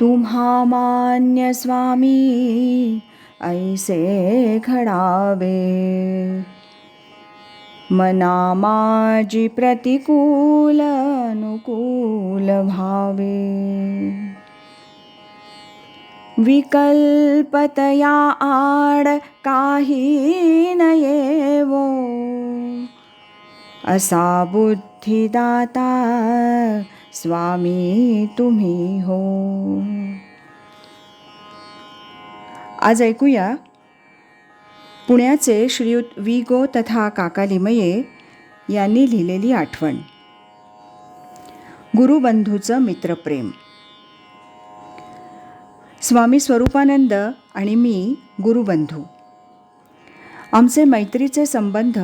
तुम्हा मान्य स्वामी ऐसे घडावे मना माझी प्रतिकूल अनुकूल भावे। विकल्पतया आड काही न येवो असा बुद्धिदाता स्वामी तुम्ही हो. आज ऐकूया पुण्याचे श्रीयुत वि गो तथा काका लिमये यांनी लिहिलेली आठवण. गुरुबंधूचं मित्रप्रेम. स्वामी स्वरूपानंद आणि मी गुरुबंधू. आमचे मैत्रीचे संबंध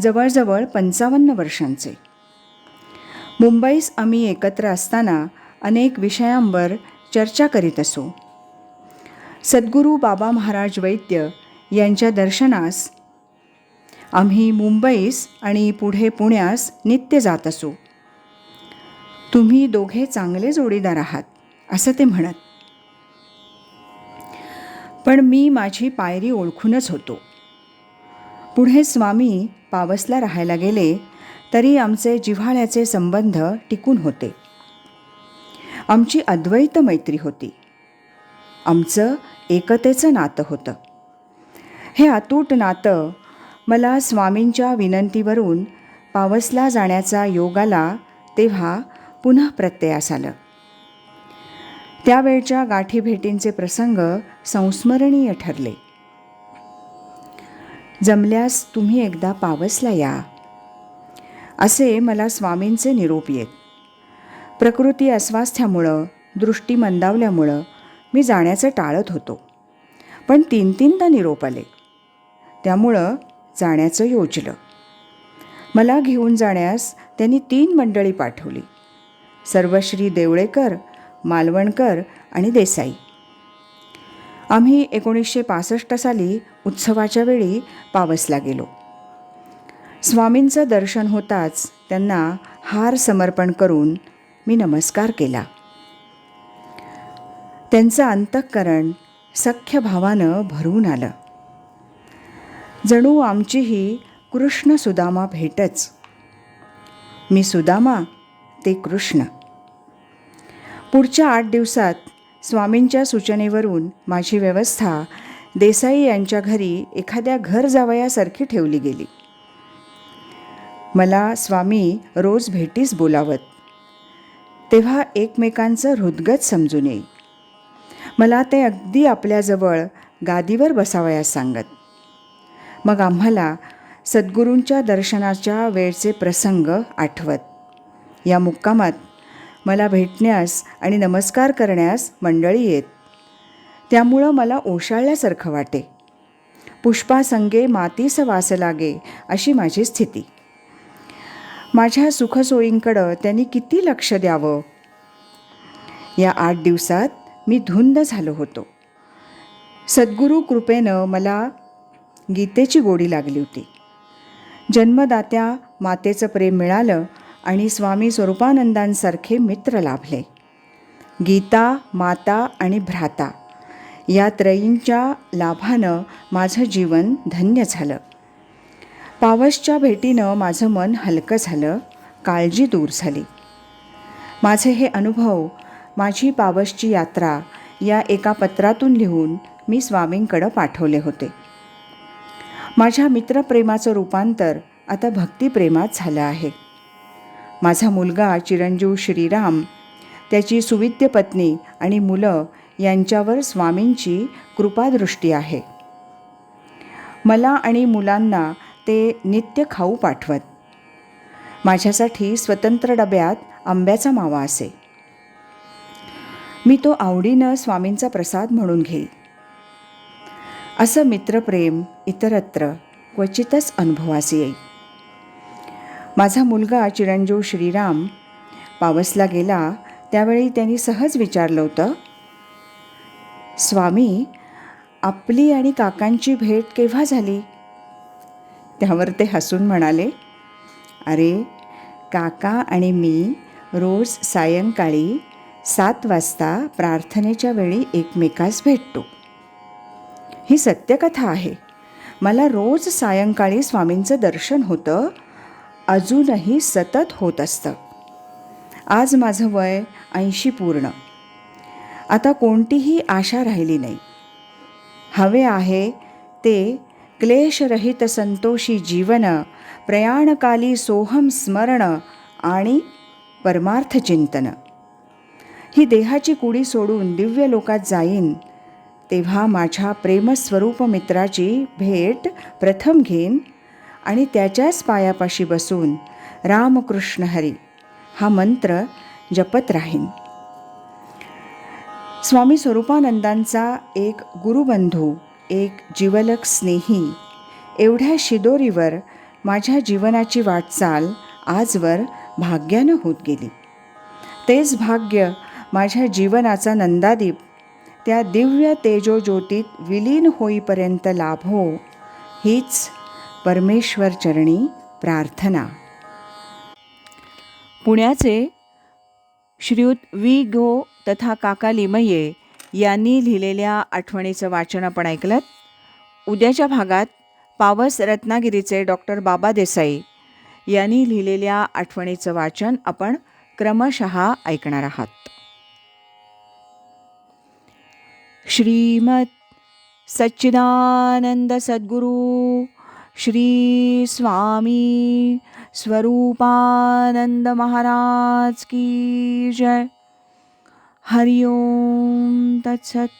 जवळजवळ पंचावन्न वर्षांचे. मुंबईस आम्ही एकत्र असताना अनेक विषयांवर चर्चा करीत असू. सद्गुरू बाबा महाराज वैद्य यांच्या दर्शनास आम्ही मुंबईस आणि पुढे पुण्यास नित्य जात असू. तुम्ही दोघे चांगले जोडीदार आहात असं ते म्हणत. पण मी माझी पायरी ओळखूनच होतो. पुढे स्वामी पावसला राहायला गेले तरी आमचे जिव्हाळ्याचे संबंध टिकून होते. आमची अद्वैत मैत्री होती. आमचं एकतेचं नातं होतं. हे अतूट नातं मला स्वामींच्या विनंतीवरून पावसला जाण्याचा योग आला तेव्हा पुन्हा प्रत्ययास आलं. त्यावेळच्या गाठीभेटींचे प्रसंग संस्मरणीय ठरले. जमल्यास तुम्ही एकदा पावसला या. असे मला स्वामींचे निरोप येत. प्रकृती अस्वास्थ्यामुळं दृष्टी मंदावल्यामुळं मी जाण्याचं टाळत होतो. पण तीन तीनदा निरोप आले. त्यामुळं जाण्याचं योजलं. मला घेऊन जाण्यास त्यांनी तीन मंडळी पाठवली. सर्वश्री देवळेकर मालवणकर आणि देसाई. आम्ही एकोणीसशे पासष्ट साली उत्सवाच्या वेळी पावसला गेलो. स्वामींचं दर्शन होताच त्यांना हार समर्पण करून मी नमस्कार केला. त्यांचं अंतःकरण सख्य भावानं भरून आलं. जणू आमची ही कृष्ण सुदामा भेटच. मी सुदामा ते कृष्ण. पुढच्या आठ दिवसात स्वामींच्या सूचनेवरून माझी व्यवस्था देसाई यांच्या घरी एखाद्या घर जावयासारखी ठेवली गेली. मला स्वामी रोज भेटीस बोलावत. तेव्हा एकमेकांचं हृदगत समजून येईल. मला ते अगदी आपल्याजवळ गादीवर बसावयास सांगत. मग आम्हाला सद्गुरूंच्या दर्शनाच्या वेळचे प्रसंग आठवत. या मुक्कामात मला भेटण्यास आणि नमस्कार करण्यास मंडळी येत. त्यामुळं मला ओशाळल्यासारखं वाटे. पुष्पासंगे मातीस वास लागे अशी माझी स्थिती. माझ्या सुखसोयींकडं त्यांनी किती लक्ष द्यावं? या आठ दिवसात मी धुंद झालो होतो. सद्गुरू कृपेनं मला गीतेची गोडी लागली होती. जन्मदात्या मातेचं प्रेम मिळालं आणि स्वामी स्वरूपानंदांसारखे मित्र लाभले. गीता माता आणि भ्राता या त्रयींच्या लाभानं माझं जीवन धन्य झालं. पावसच्या भेटीनं माझं मन हलकं झालं काळजी दूर झाली. माझे हे अनुभव माझी पावसची यात्रा या एका पत्रातून लिहून मी स्वामींकडं पाठवले होते. माझ्या मित्रप्रेमाचं रूपांतर आता भक्तिप्रेमात झालं आहे. माझा मुलगा चिरंजीव श्रीराम त्याची सुविद्य पत्नी आणि मुलं यांच्यावर स्वामींची कृपादृष्टी आहे. मला आणि मुलांना ते नित्य खाऊ पाठवत. माझ्यासाठी स्वतंत्र डब्यात आंब्याचा मावा असे. मी तो आवडीनं स्वामींचा प्रसाद म्हणून घेई. असं मित्रप्रेम इतरत्र क्वचितच अनुभवास येई. माझा मुलगा चिरंजीव श्रीराम पावसला गेला त्यावेळी त्यांनी सहज विचारलं होतं स्वामी आपली आणि काकांची भेट केव्हा झाली? त्यावर ते हसून म्हणाले अरे काका आणि मी रोज सायंकाळी सात वाजता प्रार्थनेच्या वेळी एकमेकास भेटतो. ही सत्यकथा आहे. मला रोज सायंकाळी स्वामींचं दर्शन होतं. अजूनही सतत होत असतं. आज माझं वय ऐंशी पूर्ण. आता कोणतीही आशा राहिली नाही. हवे आहे ते क्लेशरहित संतोषी जीवन प्रयाणकाली सोहम स्मरण आणि परमार्थ चिंतन ही देहाची कुडी सोडून दिव्य लोकात जाईन तेव्हा माझ्या प्रेमस्वरूप मित्राची भेट प्रथम घेईन आणि त्याच्याच पायापाशी बसून रामकृष्ण हरी हा मंत्र जपत राहीन. स्वामी स्वरूपानंदांचा एक गुरुबंधू एक जीवलक स्नेही एवढ्या शिदोरीवर माझ्या जीवनाची वाटचाल आजवर भाग्यानं होत गेली. तेच भाग्य माझ्या जीवनाचा नंदादीप त्या दिव्य तेजोज्योतीत विलीन होईपर्यंत लाभो हीच परमेश्वर चरणी प्रार्थना. पुण्याचे श्रीयुत वी गो तथा काका लिमये यांनी लिहिलेल्या आठवणीचं वाचन आपण ऐकलं. उद्याच्या भागात पावस रत्नागिरीचे डॉक्टर बाबा देसाई यांनी लिहिलेल्या आठवणीचं वाचन आपण क्रमशः ऐकणार आहात. श्रीमत सच्चिदानंद सद्गुरू श्री स्वामी स्वरूपानंद महाराज की जय. हरि ओं तत्सत्